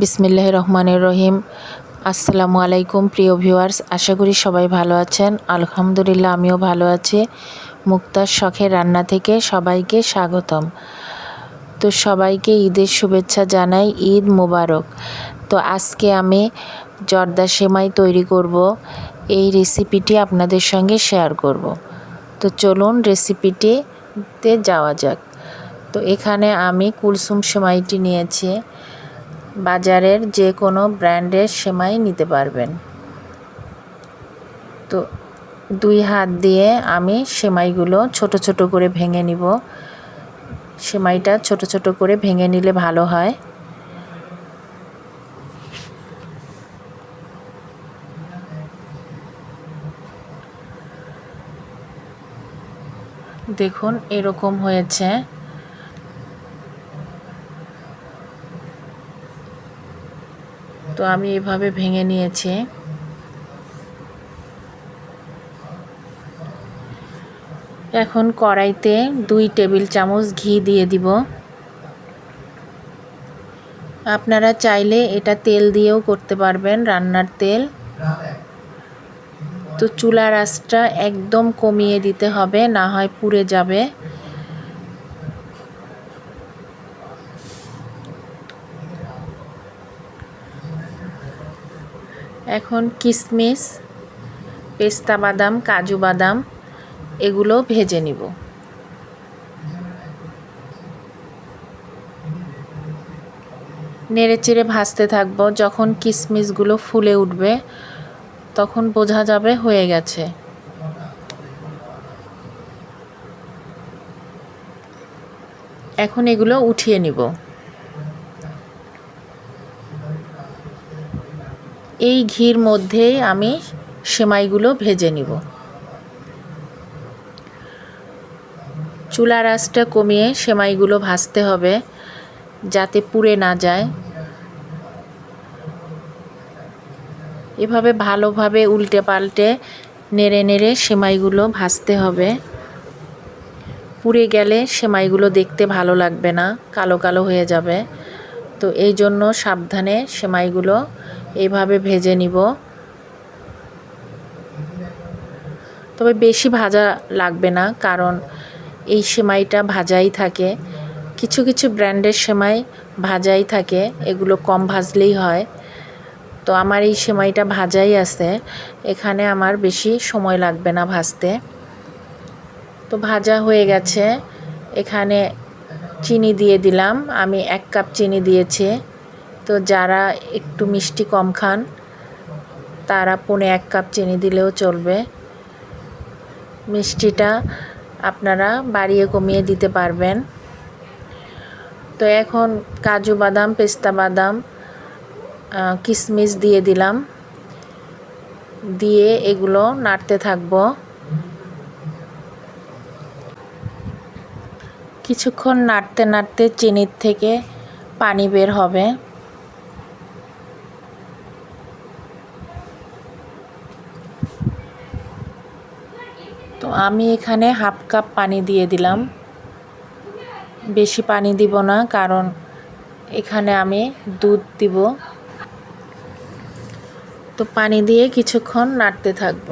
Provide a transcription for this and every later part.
বিসমিল্লাহ রহমানের রহিম। আসসালামু আলাইকুম, প্রিয় ভিউয়ার্স। আশা করি সবাই ভালো আছেন। আলহামদুলিল্লাহ, আমিও ভালো আছি। মুক্তার শখের রান্না থেকে সবাইকে স্বাগতম। তো সবাইকে ঈদের শুভেচ্ছা জানাই, ঈদ মোবারক। তো আজকে আমি জর্দা সেমাই তৈরি করব। এই রেসিপিটি আপনাদের সঙ্গে শেয়ার করব। তো চলুন রেসিপিটিতে যাওয়া যাক। তো এখানে আমি কুলসুম সেমাইটি নিয়েছি। বাজারের যে কোনো ব্র্যান্ডের সেমাই নিতে পারবেন। তো দুই হাত দিয়ে আমি সেমাইগুলো ছোট ছোট করে ভেঙে নিব। সেমাইটা ছোট ছোট করে ভেঙে নিলে ভালো হয়। দেখুন, এরকম হয়েছে। তো আমি এভাবে ভেঙে নিয়েছি। এখন কড়াইতে দুই টেবিল চামচ ঘি দিয়ে দিব। আপনারা চাইলে এটা তেল দিয়েও করতে পারবেন, রান্নার তেল। তো চুলার আঁচটা একদম কমিয়ে দিতে হবে, না হয় পুড়ে যাবে। এখন কিশমিশ পেস্তা বাদাম, কাজু বাদাম, এগুলো ভেজে নিব। নেড়ে চেড়ে ভাজতে থাকব, যখন কিশমিশগুলো ফুলে উঠবে, তখন বোঝা যাবে হয়ে গেছে। এখন এগুলো উঠিয়ে নিব। এই ঘির মধ্যেই আমি সেমাইগুলো ভেজে নিব। চুলার আঁচটা কমিয়ে সেমাইগুলো ভাজতে হবে যাতে পুড়ে না যায়। এভাবে ভালোভাবে উল্টে পাল্টে নেড়ে নেড়ে সেমাইগুলো ভাজতে হবে। পুড়ে গেলে সেমাইগুলো দেখতে ভালো লাগবে না, কালো কালো হয়ে যাবে। তো এই জন্য সাবধানে সেমাইগুলো এইভাবে ভেজে নিব। তবে বেশি ভাজা লাগবে না, কারণ এই সেমাইটা ভাজাই থাকে। কিছু কিছু ব্র্যান্ডের সেমাই ভাজাই থাকে, এগুলো কম ভাজলেই হয়। তো আমার এই সেমাইটা ভাজাই আছে, এখানে আমার বেশি সময় লাগবে না ভাজতে। তো ভাজা হয়ে গেছে, এখানে চিনি দিয়ে দিলাম, আমি এক কাপ চিনি দিয়েছি। তো যারা একটু মিষ্টি কম খান, তারা পনে এক কাপ চিনি দিলেও চলবে। মিষ্টিটা আপনারা বাড়িয়ে কমিয়ে দিতে পারবেন। তো এখন কাজু বাদাম, পেস্তা বাদাম কিশমিশ দিয়ে দিলাম। দিয়ে এগুলো নাড়তে থাকব। কিছুক্ষণ নাড়তে নাড়তে চিনির থেকে পানি বের হবে। তো আমি এখানে হাফ কাপ পানি দিয়ে দিলাম। বেশি পানি দিব না, কারণ এখানে আমি দুধ দিব। তো পানি দিয়ে কিছুক্ষণ নাড়তে থাকব।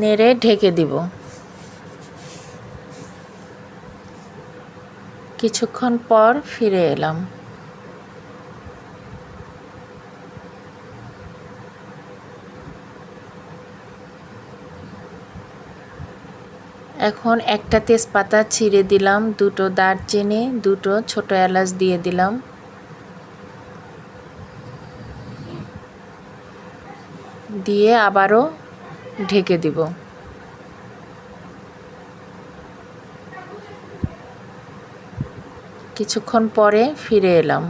নেড়ে ঢেকে দিব। কিছুক্ষণ পর ফিরে এলাম। এখন একটা তেজপাতা ছিঁড়ে দিলাম, দুটো দারচিনি, দুটো ছোট এলাচ দিয়ে দিলাম। দিয়ে আবারও ঢেকে দিব। কিছুক্ষণ পরে ফিরে এলাম।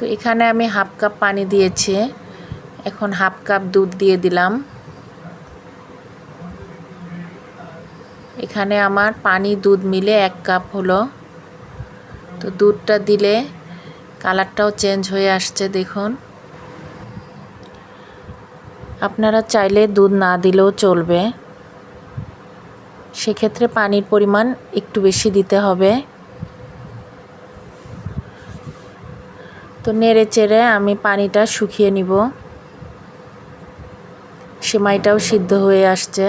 তো এখানে আমি হাফ কাপ পানি দিয়েছি। এখন হাফ কাপ দুধ দিয়ে দিলাম। এখানে আমার পানি দুধ মিলে এক কাপ হলো। তো দুধটা দিলে কালারটাও চেঞ্জ হয়ে আসছে, দেখুন। আপনারা চাইলে দুধ না দিলেও চলবে। সেক্ষেত্রে পানির পরিমাণ একটু বেশি দিতে হবে। তো নেড়ে চেড়ে আমি পানিটা শুকিয়ে নিব। সেমাইটাও সিদ্ধ হয়ে আসছে।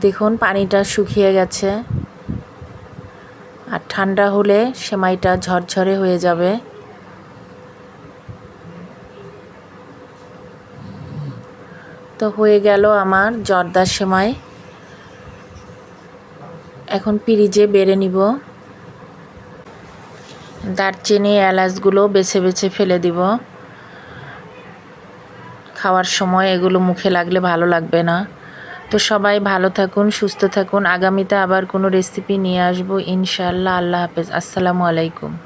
দেখুন, পানিটা শুকিয়ে গেছে। আর ঠান্ডা হলে সেমাইটা ঝরঝরে হয়ে যাবে। তো হয়ে গেল আমার জর্দার সেমাই। এখন পিরিজে বেড়ে নিব। দারচিনি, এলাচগুলো বেছে বেছে ফেলে দিব। খাওয়ার সময় এগুলো মুখে লাগলে ভালো লাগবে না। তো সবাই ভালো থাকুন, সুস্থ থাকুন। আগামীতে আবার কোনো রেসিপি নিয়ে আসব, ইনশাআল্লাহ। আল্লাহ হাফেজ। আসসালামু আলাইকুম।